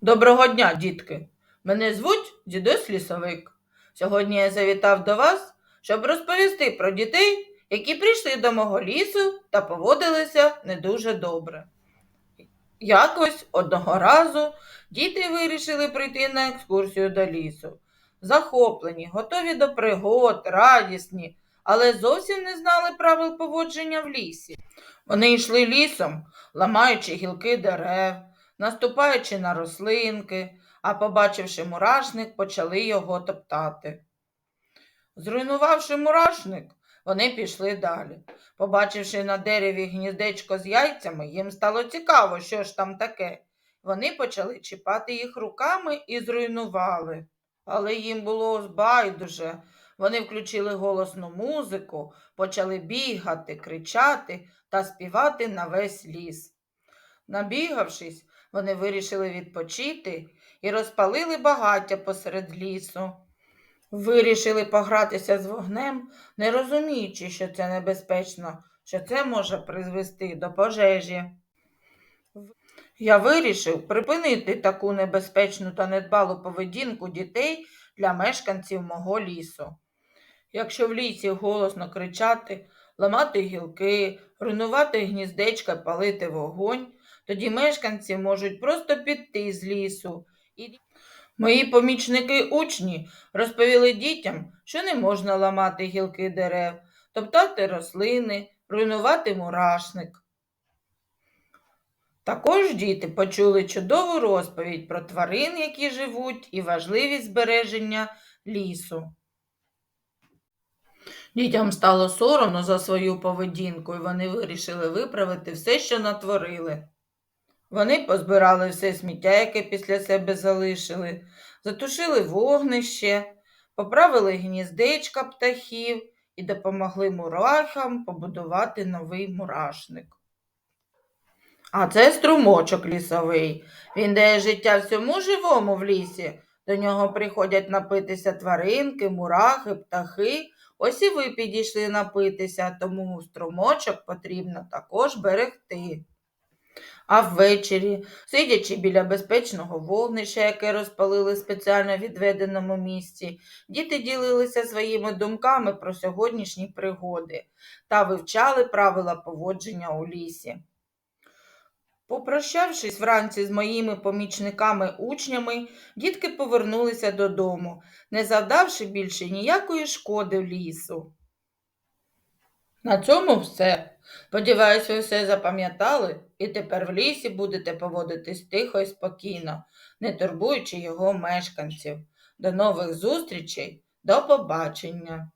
Доброго дня, дітки! Мене звуть дідусь Лісовик. Сьогодні я завітав до вас, щоб розповісти про дітей, які прийшли до мого лісу та поводилися не дуже добре. Якось одного разу діти вирішили прийти на екскурсію до лісу. Захоплені, готові до пригод, радісні, але зовсім не знали правил поводження в лісі. Вони йшли лісом, ламаючи гілки дерев, наступаючи на рослинки, а побачивши мурашник, почали його топтати. Зруйнувавши мурашник, вони пішли далі. Побачивши на дереві гніздечко з яйцями, їм стало цікаво, що ж там таке. Вони почали чіпати їх руками і зруйнували. Але їм було байдуже. Вони включили голосну музику, почали бігати, кричати та співати на весь ліс. Набігавшись, вони вирішили відпочити і розпалили багаття посеред лісу. Вирішили погратися з вогнем, не розуміючи, що це небезпечно, що це може призвести до пожежі. Я вирішив припинити таку небезпечну та недбалу поведінку дітей для мешканців мого лісу. Якщо в лісі голосно кричати, ламати гілки, руйнувати гніздечка, палити вогонь, тоді мешканці можуть просто піти з лісу. Мої помічники учні розповіли дітям, що не можна ламати гілки дерев, топтати рослини, руйнувати мурашник. Також діти почули чудову розповідь про тварин, які живуть, і важливість збереження лісу. Дітям стало соромно за свою поведінку, і вони вирішили виправити все, що натворили. Вони позбирали все сміття, яке після себе залишили, затушили вогнище, поправили гніздечка птахів і допомогли мурахам побудувати новий мурашник. А це струмочок лісовий. Він дає життя всьому живому в лісі. До нього приходять напитися тваринки, мурахи, птахи. Ось і ви підійшли напитися, тому струмочок потрібно також берегти. А ввечері, сидячи біля безпечного вогнища, яке розпалили спеціально відведеному місці, діти ділилися своїми думками про сьогоднішні пригоди та вивчали правила поводження у лісі. Попрощавшись вранці з моїми помічниками-учнями, дітки повернулися додому, не завдавши більше ніякої шкоди лісу. На цьому все. Сподіваюся, ви все запам'ятали і тепер в лісі будете поводитись тихо і спокійно, не турбуючи його мешканців. До нових зустрічей, до побачення!